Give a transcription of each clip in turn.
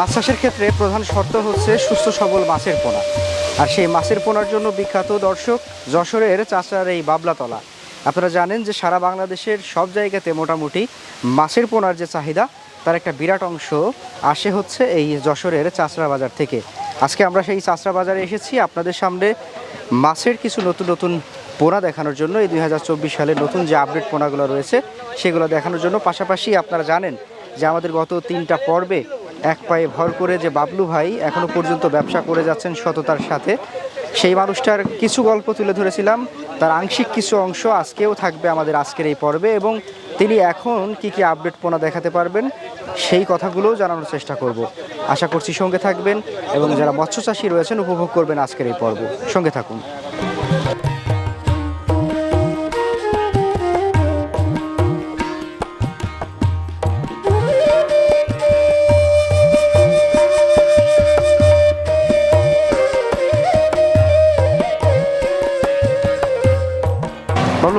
মাছ চাষের ক্ষেত্রে প্রধান শর্ত হচ্ছে সুস্থ সবল মাছের পোনা। আর সেই মাছের পোনার জন্য বিখ্যাত দর্শক যশোরের চাষার এই বাবলাতলা। আপনারা জানেন যে সারা বাংলাদেশের সব জায়গাতে মোটামুটি মাছের পোনার যে চাহিদা, তার একটা বিরাট অংশ আসে হচ্ছে এই যশোরের চাষড়া বাজার থেকে। আজকে আমরা সেই চাষড়া বাজারে এসেছি আপনাদের সামনে মাছের কিছু নতুন নতুন পোনা দেখানোর জন্য। এই দু হাজার চব্বিশ সালে নতুন যে আপডেট পোনাগুলো রয়েছে, সেগুলো দেখানোর জন্য। পাশাপাশি আপনারা জানেন যে আমাদের গত তিনটা পর্বে এক পায়ে ভর করে যে বাবলু ভাই এখনও পর্যন্ত ব্যবসা করে যাচ্ছেন সততার সাথে। সেই মানুষটার কিছু গল্প তুলে ধরেছিলাম। তার আংশিক কিছু অংশ আজকেও থাকবে আমাদের আজকের এই পর্বে এবং তিনি এখন কি কি আপডেট পোনা দেখাতে পারবেন সেই কথাগুলোও জানানোর চেষ্টা করব। আশা করছি সঙ্গে থাকবেন এবং যারা মৎস্য চাষী রয়েছেন, উপভোগ করবেন আজকের এই পর্ব। সঙ্গে থাকুন।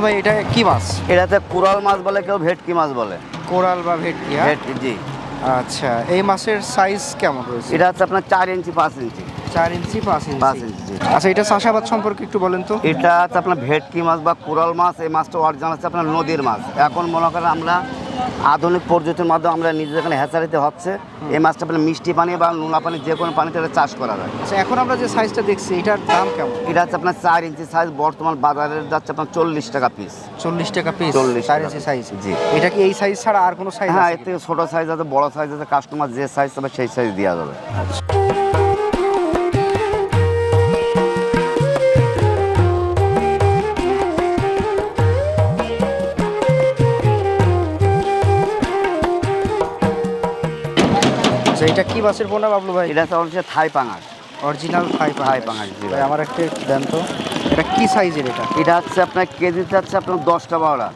ভাই এটা কি মাছ? এটাতে কোরাল মাছ বলে কেউ ভেটকি মাছ বলে। কোরাল বা ভেটকি হ্যাঁ? ভেটকি জি। আচ্ছা এই মাছের সাইজ কেমন রয়েছে? এটা হচ্ছে আপনার চার ইঞ্চি পাঁচ ইঞ্চি। চার ইঞ্চি পাঁচ ইঞ্চি। পাঁচ ইঞ্চি। আচ্ছা এটা চাষাবাদ সম্পর্কে একটু বলেন তো। এটা হচ্ছে আপনার ভেটকি মাছ বা কোরাল মাছ এই মাছটা অরিজিনাল হচ্ছে আপনার নদীর মাছ। এখন মনে করেন আমরা আধুনিক পদ্ধতির মাধ্যমে আমরা নিজে যেখানে হ্যাচারিতে হচ্ছে। এই মাছটা আপনার মিষ্টি পানি বা নোনা পানি যে কোনো পানিতে এটা চাষ করা যায়। আচ্ছা এখন আমরা যে সাইজটা দেখছি এটার দাম কেমন? এটা হচ্ছে আপনার চার ইঞ্চি সাইজ বর্তমান বাজারে যাচ্ছে আপনার চল্লিশ টাকা পিস চল্লিশ টাকা পিস 40 চার ইঞ্চি সাইজ জি। এটা কি এই সাইজ ছাড়া আর কোনো সাইজ হ্যাঁ এর থেকে ছোটো সাইজ আছে বড় সাইজ আছে কাস্টমার যে সাইজ হবে সেই সাইজ দেওয়া যাবে। আচ্ছা এটা কি মাছের পোনা বাবলু ভাই? এটা হচ্ছে থাই পাঙাশ। অরিজিনাল ফাইভ থাই পাঙাশ জি ভাই। আমার একটা দেন তো। এটা কি সাইজের এটা? এটা হচ্ছে আপনার কেজিতে হচ্ছে আপনার দশটা বারোটা।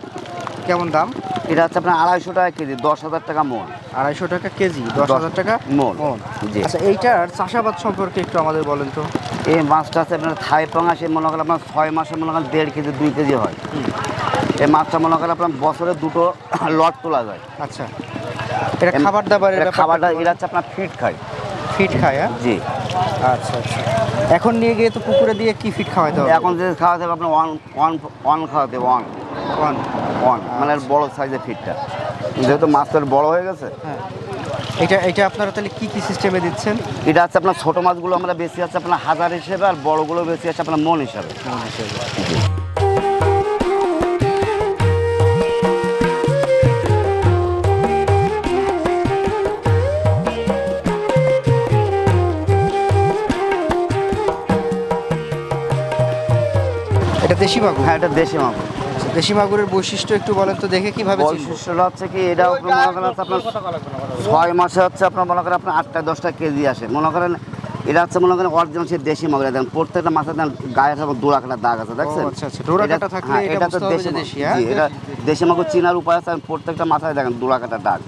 কেমন দাম? এটা হচ্ছে আপনার আড়াইশো টাকা কেজি দশ হাজার টাকা মন আড়াইশো টাকা কেজি দশ হাজার টাকা। মণ। জি। আচ্ছা এইটার চাষাবাদ সম্পর্কে একটু আমাদের বলেন তো। এই মাছটা আছে আপনার থাই পাঙাশে মনে করেন আপনার ছয় মাসে মনে করেন দেড় কেজি দুই কেজি হয়। এই মাছটা মনে করেন আপনার বছরে দুটো লট তোলা যায়। আচ্ছা। এটা খাবার দাবারের খাবারটা এটা হচ্ছে আপনার ফিট খায়। ফিট খায় হ্যাঁ? জি। আচ্ছা আচ্ছা। এখন নিয়ে গিয়ে তো পুকুরে দিয়ে কি ফিট খাওয়াতে হবে? এখন যে খাওয়াতে হবে আপনার ওয়ান ওয়ান ওয়ান খাওয়াতে ওয়ান ওয়ান ওয়ান মানে বড় সাইজের ফিটটা। যেহেতু মাছটা বড় হয়ে গেছে। হ্যাঁ। এটা এটা আপনারা তাহলে কি কি সিস্টেমে দিচ্ছেন? এটা হচ্ছে আপনার ছোট মাছগুলো আমরা বেশি আছে আপনার হাজার হিসেবে আর বড়গুলো বেশি আছে আপনার মন হিসাবে। মন হিসেবে। এটা দেশি মাগুর হ্যাঁ এটা দেশি আচ্ছা, দেশি মাগুরের বৈশিষ্ট্য একটু বলেন তো দেখে কীভাবে? বৈশিষ্ট্যটা হচ্ছে কি এটা মনে করেন হচ্ছে আপনার ছয় মাসে হচ্ছে আপনার মনে করেন আপনার আটটা দশটা কেজি আসে। মনে করেন এটা হচ্ছে মনে করেন অরিজিনাল সে দেশি মাগুর দেখেন প্রত্যেকটা মাছের দেন গায়ে সব দোড়া কাটা দাগ আছে দেখছেন? আচ্ছা, আচ্ছা, ডোরা কাটা এটা- থাকলে হ্যাঁ, এটা তো যে দেশি, হ্যাঁ? এটা দেশি মাগুর চিনার উপায় আছে প্রত্যেকটা মাথায় দেখেন দোড়া কাটা দাগ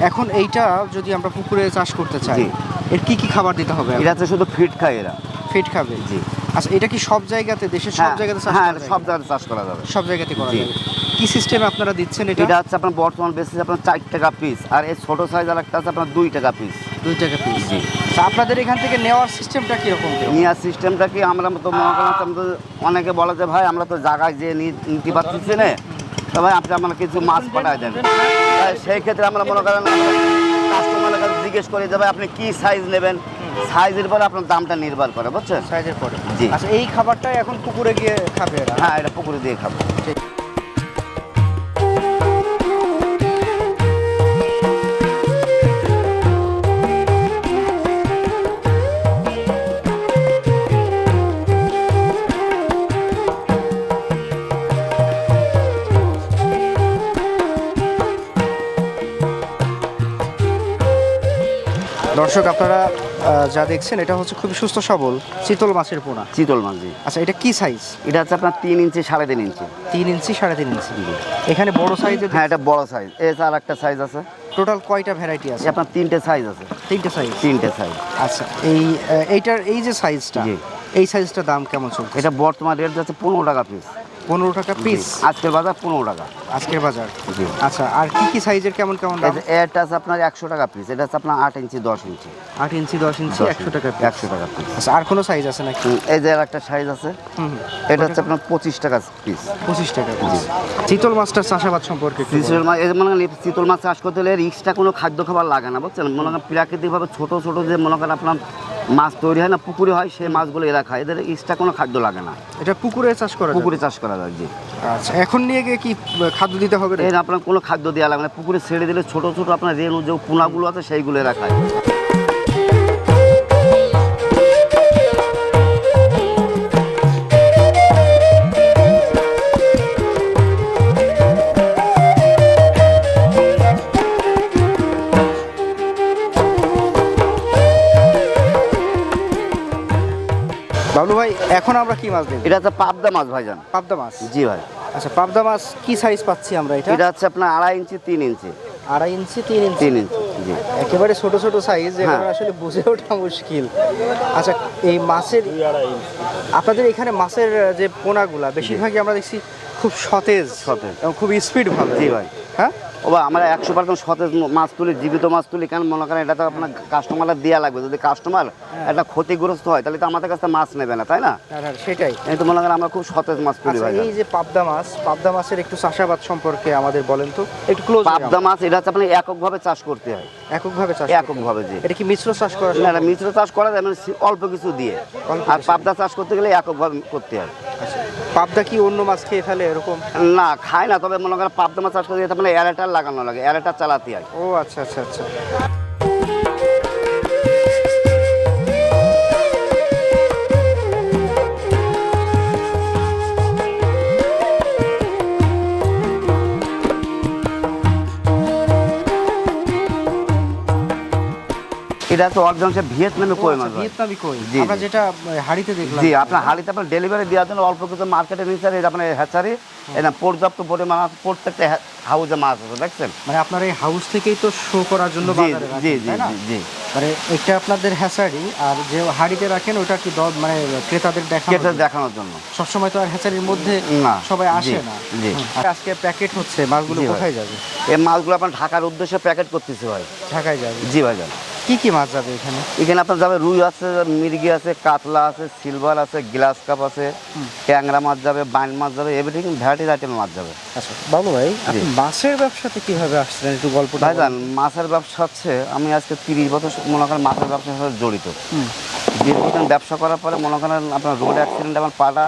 এখন এইটা যদি আমরা পুকুরে চাষ করতে চাই এর কি কি খাবার দিতে হবে? এটা হচ্ছে শুধু ফিট খায় এরা। ফিট খাবে। জি। আচ্ছা এটা কি সব জায়গাতে দেশের সব হ্যাঁ জায়গাতে চাষ হ্যাঁ যায়? সব জায়গায় চাষ করা যাবে। সব জায়গাতে করা যাবে। কি সিস্টেমে আপনারা দিচ্ছেন এটা? এটা হচ্ছে আপনার বর্তমান বেসিস আপনার চার টাকা পিস আর এই ছোটো সাইজ আর একটা আছে আপনার দুই টাকা পিস দুই টাকা পিস জি। আপনাদের এখান থেকে নেওয়ার সিস্টেমটা কীরকম? নেওয়ার সিস্টেমটা কি আমরা তো মনে করেন তো অনেকে বলে যে ভাই আমরা তো জায়গায় যে নিতে পারতেছি না। তো ভাই আপনি আমরা কিছু মাছ পাঠায় দেন। সেই ক্ষেত্রে আমরা মনে করেন কাস্টমারের কাছে জিজ্ঞেস করে যাবে আপনি কি সাইজ নেবেন? সাইজের পরে আপনার দামটা নির্ভর করে বুঝছেন? সাইজের পরে। জি। আচ্ছা এই খাবারটাই এখন পুকুরে গিয়ে খাবে হ্যাঁ এটা পুকুরে দিয়ে খাব। ঠিক। দর্শক আপনারা যা দেখছেন এটা হচ্ছে খুবই সুস্থ সবল চিতল মাছের পোনা। চিতল মাছ জি। আচ্ছা এটা কি সাইজ এটা হচ্ছে আপনার তিন ইঞ্চি সাড়ে তিন ইঞ্চি। তিন ইঞ্চি সাড়ে তিন ইঞ্চি। এখানে বড় সাইজের হ্যাঁ এটা বড় সাইজ এ আর একটা সাইজ আছে। টোটাল কয়টা ভ্যারাইটি আছে? আপনার তিনটে সাইজ আছে। তিনটে সাইজ তিনটে সাইজ আচ্ছা এই এইটার এই যে সাইজটা। এই সাইজটার দাম কেমন চলছে? এটা বর্তমান রেট যাচ্ছে পনেরো টাকা পিস পনেরো টাকা পিস আজকের বাজার পনেরো টাকা। আজকের বাজার? জি। আচ্ছা আর কি কি সাইজের কেমন কেমন এটা আছে আপনার একশো টাকা পিস এটা আছে আপনার আট ইঞ্চি দশ ইঞ্চি। আট ইঞ্চি দশ ইঞ্চি একশো টাকা। একশো টাকা পিস আচ্ছা আর কোনো সাইজ আছে নাকি? এই যে একটা সাইজ আছে। এটা হচ্ছে আপনার পঁচিশ টাকা পিস পঁচিশ টাকা piece। চিতল মাছটার চাষাবাদ সম্পর্কে চিতল মাছ এই যে মনে চিতল মাছ চাষ করতে হলে রিক্সটা কোনো খাদ্য খাবার লাগে না বুঝছেন? মনে করেন প্রাকৃতিকভাবে ছোট ছোট যে মনে করেন আপনার মাছ তৈরি হয় না পুকুরে হয় সেই মাছগুলো এরা খায়। এদের এক্সট্রা কোনো খাদ্য লাগে না। এটা পুকুরে চাষ করা পুকুরে চাষ করা যায় জি। আচ্ছা এখন নিয়ে গিয়ে কি খাদ্য দিতে হবে? এর আপনার কোনো খাদ্য দেওয়া লাগে না। পুকুরে ছেড়ে দিলে ছোট ছোট আপনার রেণু যে পোনাগুলো আছে সেইগুলো এরা খায়। এখন আমরা কি মাছ দেব এটা হচ্ছে পাবদা মাছ ভাইজান। পাবদা মাছ? জি ভাই। আচ্ছা পাবদা মাছ কি সাইজ পাচ্ছি আমরা এটা? এটা হচ্ছে আপনার আড়াই ইঞ্চি তিন ইঞ্চি। আড়াই ইঞ্চি তিন ইঞ্চি? তিন ইঞ্চি জি। একেবারে ছোট ছোট সাইজ এগুলো হ্যাঁ। আসলে বুঝে ওঠা মুশকিল। আচ্ছা এই মাছের আপনাদের এখানে মাছের যে পোনাগুলা বেশিরভাগই আমরা দেখছি খুব সতেজ সতেজ। এবং খুব স্পিড ভালো। জি ভাই। হ্যাঁ? ও ভাই, আমরা একশো পার্সেন্ট সতেজ মাছ তুলি জীবিত মাছ তুলি কেন মনে করেন এটা তো আপনার কাস্টমাররা দেওয়া লাগবে। যদি কাস্টমার একটা ক্ষতিগ্রস্ত হয় তাহলে তো আমাদের কাছে মাছ নেবে না তাই না? হ্যাঁ, হ্যাঁ, সেটাই। এই তো মনে করেন আমরা খুব সতেজ মাছ তুলি আচ্ছা ভাই এই যে পাবদা মাছ পাবদা মাছের একটু চাষাবাদ সম্পর্কে আমাদের বলেন তো। একটু ক্লোজ পাবদা মাছ এটা হচ্ছে আপনার এককভাবে চাষ করতে হয়। এককভাবে চাষ হয়। এককভাবে জি। এটা কি মিশ্র চাষ করা? না মিশ্র চাষ করা যায় মানে অল্প কিছু দিয়ে। আর পাবদা চাষ করতে গেলে এককভাবে করতে হয়। আচ্ছা পাবদা কি অন্য মাছ খেয়ে ফেলে এরকম? না খায় না তবে মনে করেন পাবদা মাছ চাষ করতে আপনার এরাটার লাগানো লাগে এরাটার চালাতে হয়। ও আচ্ছা আচ্ছা আচ্ছা। এটা অরিজিনাল ভিয়েতনামে কই মাছ ভিয়েতনামি কই? আমরা যেটা হাড়িতে দেখলাম। জি আপনার হালিতে আপনার ডেলিভারি দেওয়ার জন্য অল্প কিছু মার্কেটে নিচ্ছে এই যে আপনার হ্যাচারি এটা পর্যাপ্ত পরিমাণ আছে, প্রত্যেকটা হাউজে মাছ আছে দেখছেন? মানে আপনার এই হাউস থেকেই তো শো করার জন্য জি বাজারে জি জি মানে এটা আপনাদের হ্যাচারি আর যে হাড়িতে রাখেন ওটা কি মানে ক্রেতাদের দেখানোর জন্য। সবসময় তো আর হ্যাচারির মধ্যে না, সবাই আসে না। জি। আজকে প্যাকেট হচ্ছে মাছগুলো। কোথায় যাবে? এই মাছগুলো আপনার ঢাকার উদ্দেশ্যে প্যাকেট করতেছে ভাই। ঢাকায় যাবে। জি ভাই কি কি মাছ যাবে এখানে? এখানে আপনার যাবে রুই আছে মির্গি আছে কাতলা আছে সিলভার আছে গ্লাস কাপ আছে ট্যাংরা মাছ যাবে বাইন মাছ যাবে এভরিথিং ভ্যারাইটিস আইটেম মাছ যাবে। আচ্ছা বাবু ভাই আপনি মাছের ব্যবসাতে কীভাবে আসছিলেন? একটু গল্প ভাই জান মাছের ব্যবসা হচ্ছে আমি আজকে তিরিশ বছর মনে করেন মাছের ব্যবসার সাথে জড়িত। দীর্ঘদিন ব্যবসা করার পরে মনে করেন আপনার রোড অ্যাক্সিডেন্ট আমার পাটা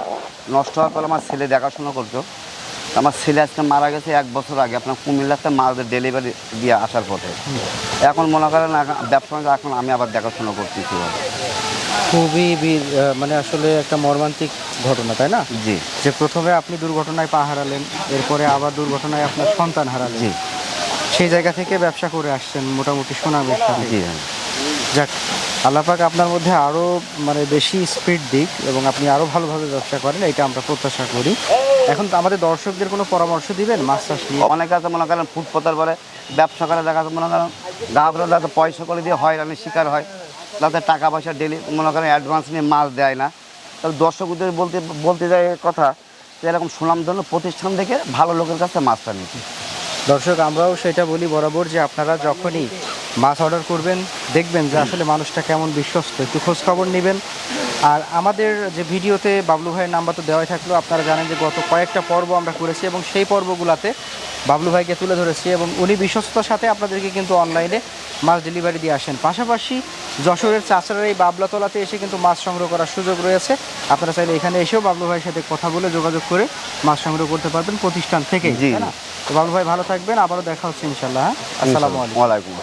নষ্ট হওয়ার পরে আমার ছেলে দেখাশোনা করতো। আমার ছেলে আজকে মারা গেছে এক বছর আগে আপনার কুমিল্লাতে মাছদের ডেলিভারি দিয়ে আসার পথে। এখন মনে করেন ব্যবসা এখন আমি আবার দেখাশোনা করতেছি ভাই। খুবই মানে আসলে একটা মর্মান্তিক ঘটনা তাই না? জি। যে প্রথমে আপনি দুর্ঘটনায় পা হারালেন এরপরে আবার দুর্ঘটনায় আপনার সন্তান হারালেন। জি। সেই জায়গা থেকে ব্যবসা করে আসছেন মোটামুটি সোনা সাথে। জি। যাক আল্লাপাক আপনার মধ্যে আরও মানে বেশি স্পিড দিক এবং আপনি আরও ভালোভাবে ব্যবসা করেন এটা আমরা প্রত্যাশা করি। এখন তো আমাদের দর্শকদের কোনো পরামর্শ দিবেন মাছ চাষ নিয়ে? অনেকে আছে মনে করেন ফুটপাতার পরে ব্যবসা করে দেখা যাচ্ছে মনে করেন গ্রাহকরা যাতে পয়সা করে দিয়ে হয় হয়রানির শিকার হয় যাতে টাকা পয়সা ডেলি মনে করেন অ্যাডভান্স নিয়ে মাছ দেয় না। তাহলে দর্শকদের বলতে বলতে যায় কথা যে এরকম সুনামধন্য প্রতিষ্ঠান থেকে ভালো লোকের কাছে মাছটা নিতে দর্শক আমরাও সেটা বলি বরাবর যে আপনারা যখনই মাছ অর্ডার করবেন দেখবেন যে আসলে মানুষটা কেমন বিশ্বস্ত। একটু খোঁজ খবর নেবেন। আর আমাদের যে ভিডিওতে বাবলু ভাইয়ের নাম্বার তো দেওয়াই থাকল আপনারা জানেন যে গত কয়েকটা পর্ব আমরা করেছি এবং সেই পর্বগুলোতে বাবলু ভাইকে তুলে ধরেছি এবং উনি বিশ্বস্ততার সাথে আপনাদেরকে কিন্তু অনলাইনে মাছ ডেলিভারি দিয়ে আসেন। পাশাপাশি যশোরের চাষার এই বাবলাতলাতে এসে কিন্তু মাছ সংগ্রহ করার সুযোগ রয়েছে। আপনারা চাইলে এখানে এসেও বাবলু ভাইয়ের সাথে কথা বলে যোগাযোগ করে মাছ সংগ্রহ করতে পারবেন প্রতিষ্ঠান থেকে। তাই না? তো বাবলু ভাই ভালো থাকবেন আবারও দেখা হচ্ছে ইনশাল্লাহ হ্যাঁ? আসসালামু আলাইকুম।